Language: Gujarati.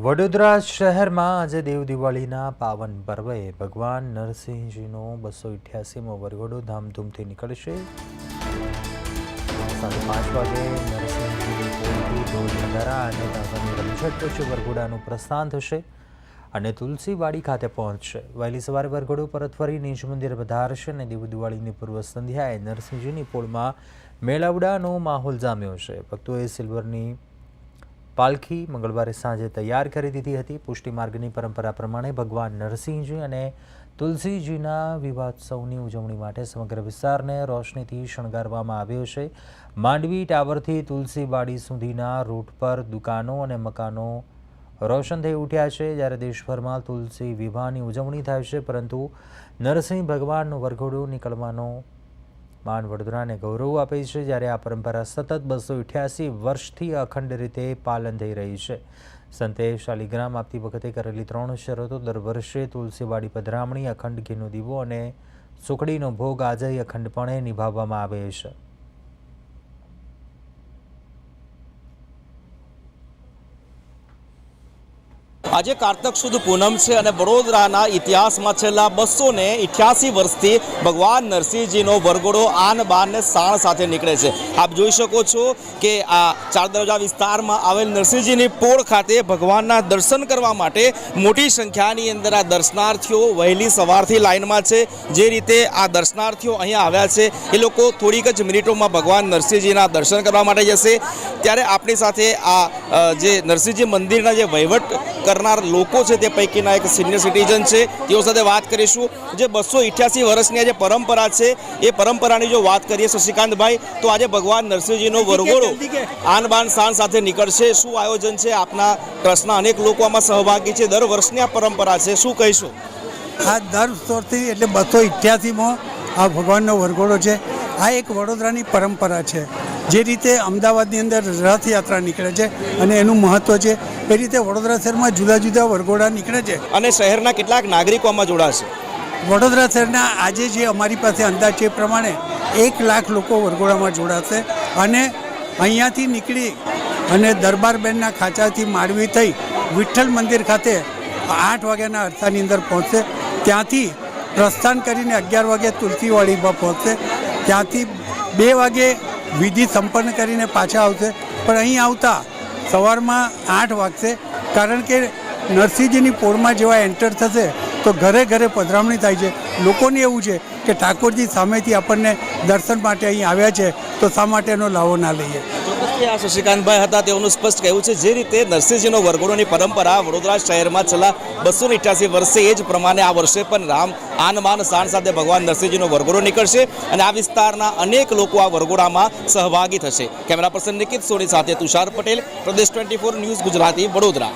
વડોદરા શહેરમાં આજે દેવ દિવાળીના પાવન પર્વે. ભગવાન નરસિંહજીનો બસો ઇઠ્યાસીમો વરઘોડો ધામધૂમથી નીકળશે. સાંજે પાંચ વાગે નરસિંહજી રમઝટ પછી વરઘોડાનું પ્રસ્થાન થશે અને તુલસીવાડી ખાતે પહોંચશે. વહેલી સવારે વરઘોડો પરત ફરી નિજ મંદિર વધારશે અને દેવ દિવાળીની પૂર્વ સંધ્યાએ નરસિંહજીની પોળમાં મેળાવડાનો માહોલ જામ્યો છે. ભક્તોએ સિલ્વરની પાલખી મંગળવારે સાંજે તૈયાર કરી દીધી હતી. પુષ્ટિ માર્ગની પરંપરા પ્રમાણે ભગવાન નરસિંહજી અને તુલસીજીના વિવાહોત્સવની ઉજવણી માટે સમગ્ર વિસ્તારને રોશનીથી શણગારવામાં આવ્યો છે. માંડવી ટાવરથી તુલસીવાડી સુધીના રૂટ પર દુકાનો અને મકાનો રોશન થઈ ઉઠ્યા છે. જ્યારે દેશભરમાં તુલસી વિવાહની ઉજવણી થાય છે, પરંતુ નરસિંહ ભગવાનનું વરઘોડું નીકળવાનો માન વડોદરાને ગૌરવ આપે છે જ્યારે આ પરંપરા સતત બસો અઠ્યાસી વર્ષથી અખંડ રીતે પાલન થઈ રહી છે. સંતે શાલિગ્રામ આપતી વખતે કરેલી ત્રણ શરતો દર વર્ષે તુલસીવાડી પધરામણી, અખંડ ઘીનો દીવો અને સુખડીનો ભોગ આજે અખંડપણે નિભાવવામાં આવે છે. આજે કારતક સુદ પૂનમ છે અને વડોદરાના ઇતિહાસમાં છેલ્લા બસો ને ઇઠ્યાસી વર્ષથી ભગવાન નરસિંહજીનો વરઘોડો આન બાન ને સાણ સાથે નીકળે છે. આપ જોઈ શકો છો કે આ ચાર દરવાજા વિસ્તારમાં આવેલ નરસિંહજીની પોળ ખાતે ભગવાનના દર્શન કરવા માટે મોટી સંખ્યાની અંદર આ દર્શનાર્થીઓ વહેલી સવારથી લાઇનમાં છે. જે રીતે આ દર્શનાર્થીઓ અહીંયા આવ્યા છે, એ લોકો થોડીક જ મિનિટોમાં ભગવાન નરસિંહજીના દર્શન કરવા માટે જશે. ત્યારે આપણી સાથે આ જે નરસિંહજી મંદિરના જે વહીવટ કરનાર લોકો છે તે પૈકીના એક સિનિયર સિટીઝન છે. તેઓ સાથે વાત કરીશું. જે બસો ઇઠ્યાસી વર્ષની આ જે પરંપરા છે એ પરંપરાની જો વાત કરીએ શશિકાંતભાઈ તો આજે ભગવાન નરસિંહજીનો વરઘોડો આન બાન શાન સાથે નીકળશે. શું આયોજન છે આપના ટ્રસ્ટના? અનેક લોકો આમાં સહભાગી છે. દર વર્ષની આ પરંપરા છે. શું કહીશું? આ દર વર્ષોથી એટલે બસો ઇઠ્યાસીમાં આ ભગવાનનો વરઘોડો છે. આ એક વડોદરાની પરંપરા છે. જે રીતે અમદાવાદની અંદર રથયાત્રા નીકળે છે અને એનું મહત્ત્વ છે. એ રીતે વડોદરા શહેરમાં જુદા જુદા વરઘોડા નીકળે છે. અને શહેરના કેટલાક નાગરિકો આમાં જોડાશે? વડોદરા શહેરના આજે જે અમારી પાસે અંદાજ છે એ પ્રમાણે એક લાખ લોકો વરઘોડામાં જોડાશે અને અહીંયાથી નીકળી અને દરબારબેનના ખાંચાથી માંડવી થઈ વિઠ્ઠલ મંદિર ખાતે આઠ વાગ્યાના અરસાની અંદર પહોંચશે. ત્યાંથી પ્રસ્થાન કરીને અગિયાર વાગે તુલસીવાડીમાં પહોંચશે. ત્યાંથી બે વાગે વિધિ સંપન્ન કરીને પાછા આવશે. પણ અહીં આવતા સવારમાં આઠ વાગશે. કારણ કે નરસિંહજીની પોળમાં જેવા એન્ટર થશે, તો ઘરે ઘરે પધરામણી થાય છે. લોકોને એવું છે કે ઠાકોરજી સામેથી આપણને દર્શન માટે અહીં આવ્યા છે, તો શા માટે એનો લાવો ના લઈએ? ચોક્કસથી આ શશિકાંતભાઈ હતા તેઓનું સ્પષ્ટ કહ્યું છે, જે રીતે નરસિંહજીનો વરઘોડોની પરંપરા વડોદરા શહેરમાં છેલ્લા બસો ઇઠ્યાસી વર્ષે એ જ પ્રમાણે આ વર્ષે પણ રામ આન માન શાન સાથે ભગવાન નરસિંહજીનો વરઘોડો નીકળશે અને આ વિસ્તારના અનેક લોકો આ વરઘોડામાં સહભાગી થશે. કેમેરા પર્સન નિકિત સોની સાથે તુષાર પટેલ, પ્રદેશ ટ્વેન્ટી ન્યૂઝ ગુજરાતી, વડોદરા.